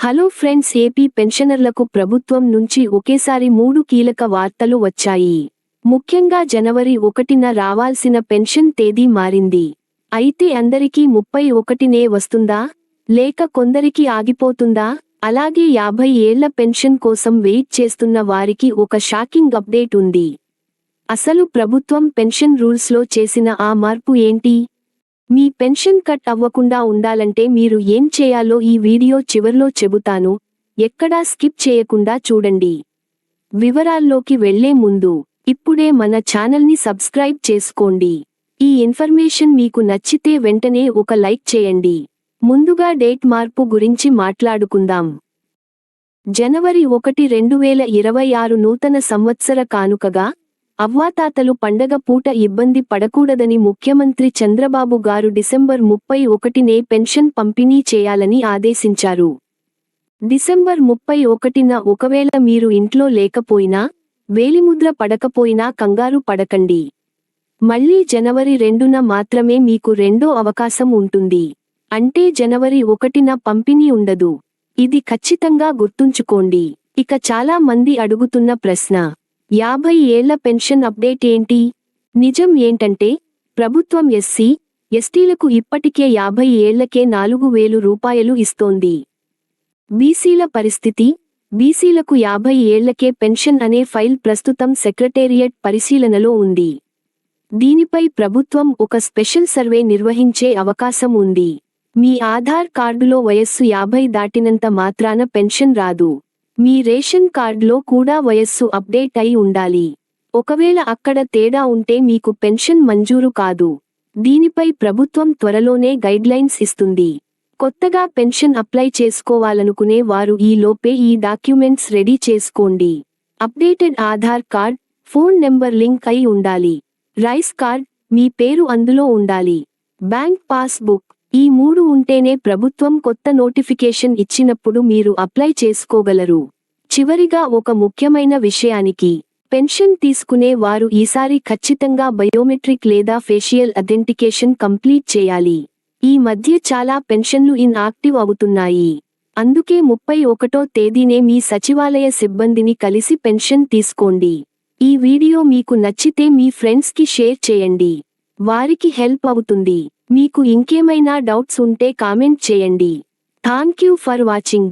Hello friends AP పెన్షనర్లకు ప్రభుత్వం నుంచి ఒకేసారి మూడు కీలక వార్తలు వచ్చాయి. ముఖ్యంగా జనవరి ఒకటిన రావాల్సిన పెన్షన్ తేదీ మారింది. అయితే అందరికీ ముప్పై ఒకటినే వస్తుందా? లేక కొందరికి ఆగిపోతుందా? అలాగే యాభై ఏళ్ళ పెన్షన్ కోసం వెయిట్ చేస్తున్న వారికి ఒక షాకింగ్ అప్డేట్ ఉంది. అసలు ప్రభుత్వం పెన్షన్ రూల్స్లో చేసిన ఆ మార్పు ఏంటి? మీ పెన్షన్ కట్ అవ్వకుండా ఉండాలంటే మీరు ఏం చేయాలో ఈ వీడియో చివర్లో చెబుతాను. ఎక్కడా స్కిప్ చేయకుండా చూడండి. వివరాల్లోకి వెళ్ళే ముందు ఇప్పుడే మన ఛానల్ని సబ్స్క్రైబ్ చేసుకోండి. ఈ ఇన్ఫర్మేషన్ మీకు నచ్చితే వెంటనే ఒక లైక్ చేయండి. ముందుగా డేట్ మార్పు గురించి మాట్లాడుకుందాం. జనవరి ఒకటి రెండు వేల ఇరవై ఆరు నూతన సంవత్సర కానుకగా అవ్వాతాతలు పండగ పూట ఇబ్బంది పడకూడదని ముఖ్యమంత్రి చంద్రబాబు గారు డిసెంబర్ ముప్పై ఒకటినే పెన్షన్ పంపిణీ చేయాలని ఆదేశించారు. డిసెంబర్ ముప్పై ఒకటిన ఒకవేళ మీరు ఇంట్లో లేకపోయినా వేలిముద్ర పడకపోయినా కంగారు పడకండి. మళ్ళీ జనవరి రెండున మాత్రమే మీకు రెండో అవకాశం ఉంటుంది. అంటే జనవరి ఒకటిన పంపిణీ ఉండదు. ఇది ఖచ్చితంగా గుర్తుంచుకోండి. ఇక చాలా మంది అడుగుతున్న ప్రశ్న యాభై ఏళ్ళ పెన్షన్ అప్డేట్ ఏంటి? నిజం ఏంటంటే ప్రభుత్వం ఎస్సీ ఎస్టీలకు ఇప్పటికే యాభై ఏళ్ళకే నాలుగు వేలు రూపాయలు ఇస్తోంది. బీసీల పరిస్థితి బీసీలకు యాభై ఏళ్ళకే పెన్షన్ అనే ఫైల్ ప్రస్తుతం సెక్రటేరియట్ పరిశీలనలో ఉంది. దీనిపై ప్రభుత్వం ఒక స్పెషల్ సర్వే నిర్వహించే అవకాశం ఉంది. మీ ఆధార్ కార్డులో వయస్సు యాభై దాటినంత మాత్రాన పెన్షన్ రాదు. మీ రేషన్ కార్డులో కూడా వయస్సు అప్డేట్ అయి ఉండాలి. ఒకవేళ అక్కడ తేడా ఉంటే మీకు పెన్షన్ మంజూరు కాదు. దీనిపై ప్రభుత్వం త్వరలోనే గైడ్లైన్స్ ఇస్తుంది. కొత్తగా పెన్షన్ అప్లై చేసుకోవాలనుకునే వారు ఈ లోపే ఈ డాక్యుమెంట్స్ రెడీ చేసుకోండి. Updated Aadhaar card phone number link అయి ఉండాలి. రైస్ కార్డ్ మీ పేరు అందులో ఉండాలి. బ్యాంక్ పాస్బుక్ ఈ మూడు ఉంటేనే ప్రభుత్వం కొత్త నోటిఫికేషన్ ఇచ్చినప్పుడు మీరు అప్లై చేసుకోగలరు. చివరిగా ఒక ముఖ్యమైన విషయానికి పెన్షన్ తీసుకునే వారు ఈసారి ఖచ్చితంగా బయోమెట్రిక్ లేదా ఫేషియల్ అథెంటికేషన్ కంప్లీట్ చేయాలి. ఈ మధ్య చాలా పెన్షన్లు ఇన్ యాక్టివ్ అవుతున్నాయి. అందుకే ముప్పై ఒకటో తేదీనే మీ సచివాలయ సిబ్బందిని కలిసి పెన్షన్ తీసుకోండి. ఈ వీడియో మీకు నచ్చితే మీ ఫ్రెండ్స్కి షేర్ చేయండి. వారికి హెల్ప్ అవుతుంది. మీకు ఇంకేమైనా డౌట్స్ ఉంటే కామెంట్ చేయండి. Thank you for watching.